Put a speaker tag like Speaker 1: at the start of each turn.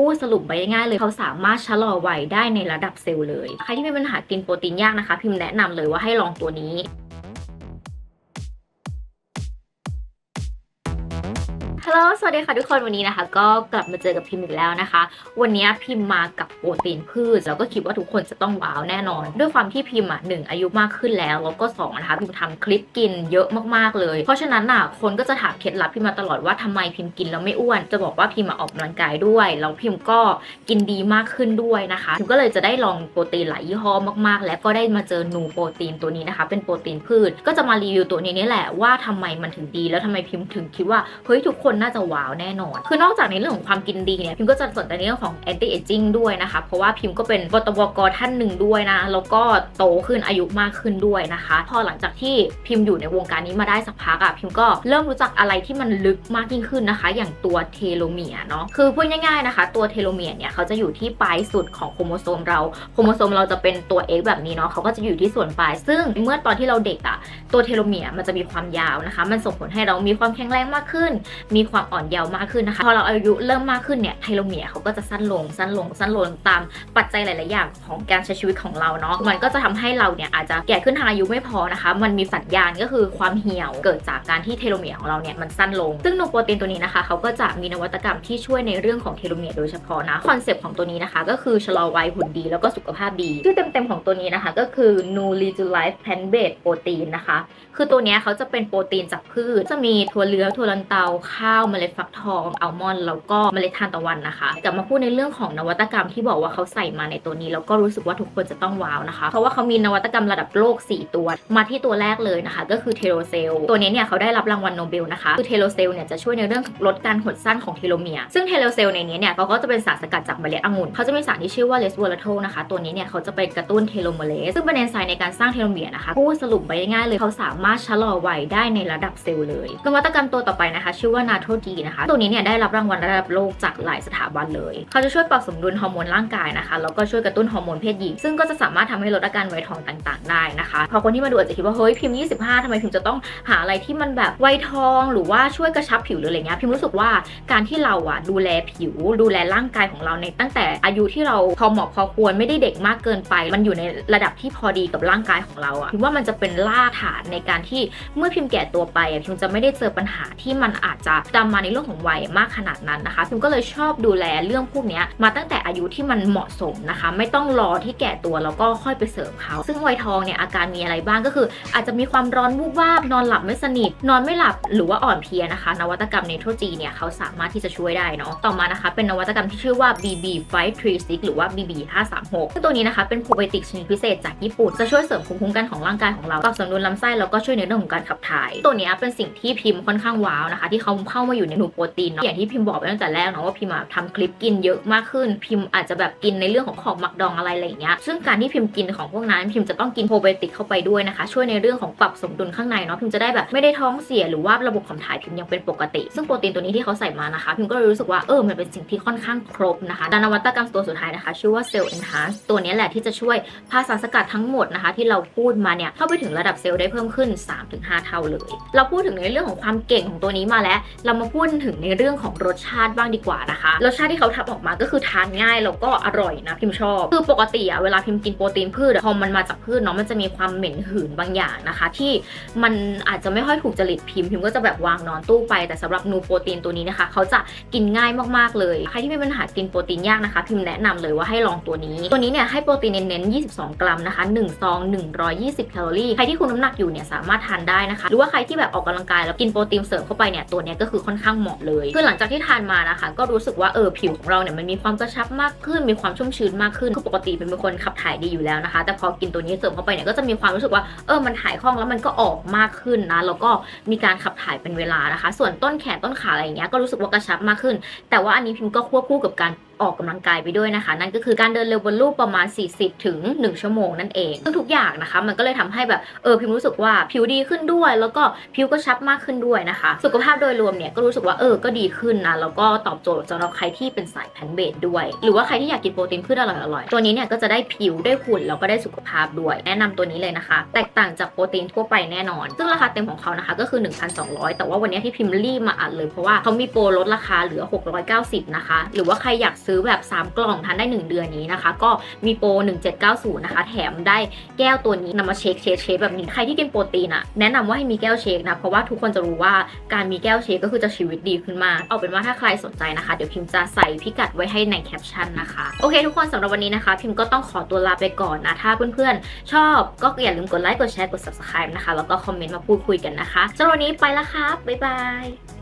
Speaker 1: พูดสรุปไปง่ายเลยเขาสามารถชะลอวัยได้ในระดับเซลล์เลย ใครที่มีปัญหากินโปรตีนยากนะคะ พิมพ์แนะนำเลยว่าให้ลองตัวนี้ ฮัลโหล สวัสดีค่ะทุกคน วันนี้นะคะ ก็กลับมาเจอกับพิมพ์อีกแล้วนะคะ วันนี้พิมพ์มากับโปรตีนพืช แล้วก็คิดว่าทุกคนจะต้องว้าวแน่นอน ด้วยความที่พิมพ์อะหนึ่งอายุมากขึ้นแล้ว แล้วก็สองนะคะ พิมพ์ทำคลิปกินเยอะมากๆเลย เพราะฉะนั้นน่ะ คนก็จะถามเคล็ดลับพิมพ์มาตลอดว่าทำไมพิมพ์กินแล้วไม่อ้วน จะบอกว่าพิมพ์ออกกำลังกายด้วย แล้วพิมพ์ก็กินดีมากขึ้นด้วยนะคะ พิมพ์ก็เลยจะได้ลองโปรตีนหลายยี่ห้อมากๆ และก็ได้มาเจอนูโปรตีนตัวนี้นะคะ เป็นโปรตีนพืช ก็จะมารีวิวตัวนี้นี่แหละว่าทำไมมันถึงดี แล้วทำไมพิมพ์ถึงคิดว่าเฮ้ยทุกคนน่าจะว้าวแน่นอน คือนอกจากในเรื่องของความกินดีเนี่ยพิมก็จะสนใจในเรื่องของ anti aging ด้วยนะคะ เพราะว่าพิมก็เป็นบตบกท่านหนึ่งด้วยนะ แล้วก็โตขึ้นอายุมากขึ้นด้วยนะคะ พอหลังจากที่พิมอยู่ในวงการนี้มาได้สักพักอะพิมก็เริ่มรู้จักอะไรที่มันลึกมากยิ่งขึ้นนะคะ อย่างตัวเทโลเมียเนาะ คือพูดง่ายๆนะคะ ตัวเทโลเมียเนี่ยเขาจะอยู่ที่ปลายสุดของโครโมโซมเรา โครโมโซมเราจะเป็นตัว X แบบนี้เนาะเขาก็จะอยู่ที่ส่วนปลาย ซึ่งเมื่อตอนที่เราเด็กอะตัวเทโลเมียมันจะมีความยาวนะคะ มันส่งผลให้เรามีความแข็งแรงมากขึ้น มีความอ่อนเยาว์มากขึ้นนะคะ พอเราอายุเริ่มมากขึ้นเนี่ยไทโลเมียร์เขาก็จะสั้นลงสั้นลงสั้นลงตามปัจจัยหลาย ๆ อย่างของการใช้ชีวิตของเราเนาะมันก็จะทำให้เราเนี่ยอาจจะแก่ขึ้นทางอายุไม่พอนะคะ มันมีสัญญาณก็คือความเหี่ยวเกิดจากการที่เทโลเมียร์ของเราเนี่ยมันสั้นลง ซึ่งนูโปรตีนตัวนี้นะคะเขาก็จะมีนวัตกรรมที่ช่วยในเรื่องของเทโลเมียร์โดยเฉพาะนะคอนเซปต์ของตัวนี้นะคะ ก็คือชะลอวัยหุ่นดีแล้วก็สุขภาพดีชื่อเต็ม ๆ ของตัวนี้นะคะก็คือ n u l i t u l i f e Plant Based Protein นะคะ คือตัวเนี้ยเขาจะเป็นโปรตีนจากพืชจะมีถั่วเหลืองถั่วลันเตาข้าวเมล็ดฟักทองอัลมอนด์แล้วก็เมล็ดทานตะวันนะคะกลับมาพูดในเรื่องของนวัตกรรมที่บอกว่าเขาใส่มาในตัวนี้ แล้วก็รู้สึกว่าทุกคนจะต้องว้าวนะคะ เพราะว่าเขามีนวัตกรรมระดับโลก 4 ตัว มาที่ตัวแรกเลยนะคะ ก็คือเทโลเซลตัวนี้เนี่ยเขาได้รับรางวัลโนเบลนะคะคือเทโลเซลเนี่ยจะช่วยในเรื่องลดการหดสั้นของเทโลเมียร์ซึ่งเทโลเซลในนี้เนี่ยเขาก็จะเป็นสารสกัดจากเมล็ดองุ่นเขาจะมีสารที่ชื่อว่าเลสโวลาโทนะคะตัวนี้เนี่ยเขาจะไปกระตุ้นเทโลโมเลสซึ่งเป็นเอนไซม์ในการสร้างเทโลเมียร์นะคะพูดสรุปไปง่ายเลยเขาสามารถชะลอวัยได้ในระดับเซลล์เลยนวัตกรรมตัวต่อไปนะคะ ชื่อว่านาโทจีนะคะ ตัวนี้เนี่ยได้รับรางวัลระดับโลกจากหลายสถาบันเลย เขาจะช่วยปรับสมดุลฮอร์โมนร่างกายนะคะ แล้วก็ช่วยกระตุ้นฮอร์โมนเพศหญิง ซึ่งก็จะสามารถทำให้ลดอาการไวทองต่างๆ ได้นะคะ พอคนที่มาดูอาจจะคิดว่า เฮ้ยพิมพ์ 25 ทำไมพิมพ์จะต้องหาอะไรที่มันแบบไวทองหรือว่าช่วยกระชับผิวหรืออะไรเงี้ย พิมรู้สึกว่าการที่เราอะดูแลผิว ดูแลร่างกายของเราในตั้งแต่อายุที่เราพอเหมาะพอควรไม่ได้เด็กมากเกินไป มันอยู่ในระดับที่พอดีกับร่างกายของเราอะพิมว่ามันจะเป็นล่าฐานในการที่เมื่อพิมพ์แก่ตัวไปอะพิมจะไม่ได้เจอปัญหาที่มันอาจจะตามมาในเรื่องของวัยมากขนาดนั้นนะคะพิมก็เลยชอบดูแลเรื่องพวกนี้มาตั้งแต่อายุที่มันเหมาะสมนะคะ ไม่ต้องรอที่แก่ตัวแล้วก็ค่อยไปเสริมเขาซึ่งวัยทองเนี่ยอาการมีอะไรบ้างก็คือ อาจจะมีความร้อนวูบวาบนอนหลับไม่สนิท นอนไม่หลับหรือว่าอ่อนเพลียนะคะ นวัตกรรมเนโทรจีเนี่ยเขาสามารถที่จะช่วยได้เนาะต่อมานะคะ เป็นนวัตกรรมที่ชื่อว่า BB 536หรือว่า BB 536ซึ่งตัวนี้นะคะเป็นโปรไบโอติกชนิดพิเศษจากญี่ปุ่นจะช่วยเสริมภูมิคุ้มกันของร่างกายของเราปรับสมดุลลำไส้แล้วก็ช่วยในเรื่องของการขับถ่าย ตัวนี้เป็นสิ่งที่พิมพ์ค่อนข้างว้าวนะคะ ที่เขาเข้าามาอยู่ในหนูโปรตีนเนาะอย่างที่พิมพ์บอกไปตั้งแต่แรกเนาะว่าพิมพ์ทำคลิปกินเยอะมากขึ้น พิมพ์อาจจะแบบกินในเรื่องของของหมักดองอะไรอะไรอย่างเงี้ยซึ่งการที่พิมพ์กินของพวกนั้นพิมพ์จะต้องกินโปรไบโอติกเข้าไปด้วยนะคะ ช่วยในเรื่องของปรับสมดุลข้างในเนาะพิมพ์จะได้แบบไม่ได้ท้องเสียหรือว่าระบบขับถ่ายพิมพ์ยังเป็นปกติ ซึ่งโปรตีนตัวนี้ที่เขาใส่มานะคะ พิมพ์ก็เลยรู้สึกว่าเออมันเป็นสิ่งที่ค่อนข้างครบนะคะและนวัตกรรมตัวสุดท้ายนะคะ ชื่อว่า Cell Enhance ตัวนี้แหละที่จะช่วยพาสารสกัดทั้งหมดนะคะ ที่เราพูดมาเนี่ยเข้าไปถึงระดับเซลล์ได้เพิ่มขึ้น 3-5 เท่าเลย เราพูดถึงในเรื่องของความเก่งของตัวนี้มาแล้วเรามาพูดถึงในเรื่องของรสชาติบ้างดีกว่านะคะ รสชาติที่เขาทำออกมาก็คือทานง่ายแล้วก็อร่อยนะพิมชอบ คือปกติอะเวลาพิมกินโปรตีนพืชอะพอมันมาจากพืชเนาะมันจะมีความเหม็นหืนบางอย่างนะคะ ที่มันอาจจะไม่ค่อยถูกจริตพิมพิมก็จะแบบวางนอนตู้ไปแต่สำหรับนูโปรตีนตัวนี้นะคะ เขาจะกินง่ายมากๆเลยใครที่มีปัญหากินโปรตีนยากนะคะ พิมแนะนำเลยว่าให้ลองตัวนี้ ตัวนี้เนี่ยให้โปรตีนเน้นๆ22 กรัมนะคะ1ซอง120 แคลอรี่ใครที่คุมน้ำหนักอยู่เนี่ยสามารถทานได้นะคะ หรือว่าใครที่แบบออกกำลังกายแล้วกินโปรตีนเสริมเข้าไปเนี่ยตัวนี้ก็คือค่อนข้างเหมาะเลย คือหลังจากที่ทานมานะคะ ก็รู้สึกว่าเออผิวของเราเนี่ยมันมีความกระชับมากขึ้น มีความชุ่มชื้นมากขึ้นคือปกติเป็นคนขับถ่ายดีอยู่แล้วนะคะ แต่พอกินตัวนี้เสริมเข้าไปเนี่ยก็จะมีความรู้สึกว่าเออมันถ่ายคล่องแล้วมันก็ออกมากขึ้นนะแล้วก็มีการขับถ่ายเป็นเวลานะคะ ส่วนต้นแขนต้นขาอะไรอย่างเงี้ยก็รู้สึกว่ากระชับมากขึ้น แต่ว่าอันนี้พิมก็ควบคู่กับการ ออกกำลังกายไปด้วยนะคะ นั่นก็คือการเดินเร็วบนลูกประมาณ 40 ถึง 1 ชั่วโมงนั่นเองซึ่งทุกอย่างนะคะ มันก็เลยทำให้แบบเออพิมรู้สึกว่าผิวดีขึ้นด้วย แล้วก็ผิวก็ชับมากขึ้นด้วยนะคะ สุขภาพโดยรวมเนี่ยก็รู้สึกว่าเออก็ดีขึ้นนะแล้วก็ตอบโจทย์สำหรับใครที่เป็นสายแพนเบดด้วย หรือว่าใครที่อยากกินโปรตีนพืชอร่อยๆตัวนี้เนี่ยก็จะได้ผิวได้หุ่นแล้วก็ได้สุขภาพด้วย แนะนำตัวนี้เลยนะคะ แตกต่างจากโปรตีนทั่วไปแน่นอน ซึ่งราคาเต็มของเขานะคะก็คือ 1,200 แต่ว่าวันนี้ที่พิมพ์รีบมาอัดเลยเพราะว่าเขามีโปรลดราคาเหลือ 690 นะคะ หรือว่าใครอยากซซื้อแบบ 3 กล่องทานได้ 1 เดือนนี้นะคะ ก็มีโปร 1790 นะคะ แถมได้แก้วตัวนี้นำมาเชคเชคเชคแบบนี้ใครที่กินโปรตีนอะแนะนำว่าให้มีแก้วเชคนะ เพราะว่าทุกคนจะรู้ว่าการมีแก้วเชคก็คือจะชีวิตดีขึ้นมากเอาเป็นว่าถ้าใครสนใจนะคะ เดี๋ยวพิมจะใส่พิกัดไว้ให้ในแคปชั่นนะคะโอเค ทุกคนสำหรับวันนี้นะคะ พิมก็ต้องขอตัวลาไปก่อนนะถ้าเพื่อนๆชอบก็อย่าลืมกดไลค์กดแชร์กด subscribe นะคะแล้วก็คอมเมนต์มาพูดคุยกันนะคะสำหรับวันนี้ไปแล้วครับบ๊ายบาย